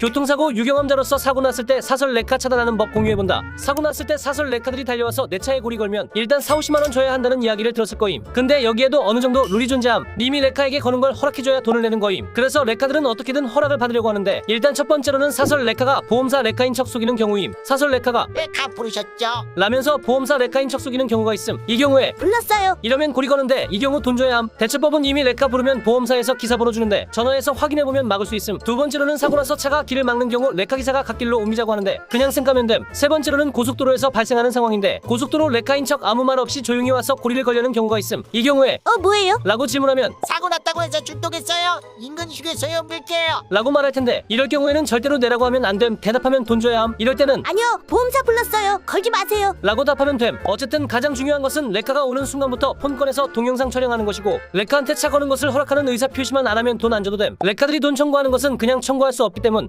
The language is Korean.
교통사고 유경험자로서 사고 났을 때 사설 레카 차단하는 법 공유해본다. 사고 났을 때 사설 레카들이 달려와서 내 차에 고리 걸면 일단 4, 50만 원 줘야 한다는 이야기를 들었을 거임. 근데 여기에도 어느 정도 룰이 존재함. 님이 레카에게 거는 걸 허락해줘야 돈을 내는 거임. 그래서 레카들은 어떻게든 허락을 받으려고 하는데 일단 첫 번째로는 사설 레카가 보험사 레카인 척 속이는 경우임. 사설 레카가 왜가 부르셨죠? 라면서 보험사 레카인 척 속이는 경우가 있음. 이 경우에 불렀어요. 이러면 고리 거는데 이 경우 돈 줘야 함. 대처법은 이미 레카 부르면 보험사에서 기사번호 주는데 전화해서 확인해보면 막을 수 있음. 두 번째로는 사고 나서 차가 길을 막는 경우 레카 기사가 갓길로 옮기자고 하는데 그냥 생 가면 됨. 세 번째로는 고속도로에서 발생하는 상황인데 고속도로 레카인 척 아무 말 없이 조용히 와서 고리를 걸려는 경우가 있음. 이 경우에 어 뭐예요? 라고 질문하면 사고 났다고 해서 출동했어요. 인근 휴게소에 옮길게요. 라고 말할 텐데 이럴 경우에는 절대로 내라고 하면 안 됨. 대답하면 돈 줘야 함. 이럴 때는 아니요 보험사 불렀어요. 걸지 마세요. 라고 답하면 됨. 어쨌든 가장 중요한 것은 레카가 오는 순간부터 폰 꺼내서 동영상 촬영하는 것이고 레카한테 차 거는 것을 허락하는 의사 표시만 안 하면 돈 안 줘도 됨. 레카들이 돈 청구하는 것은 그냥 청구할 수 없기 때문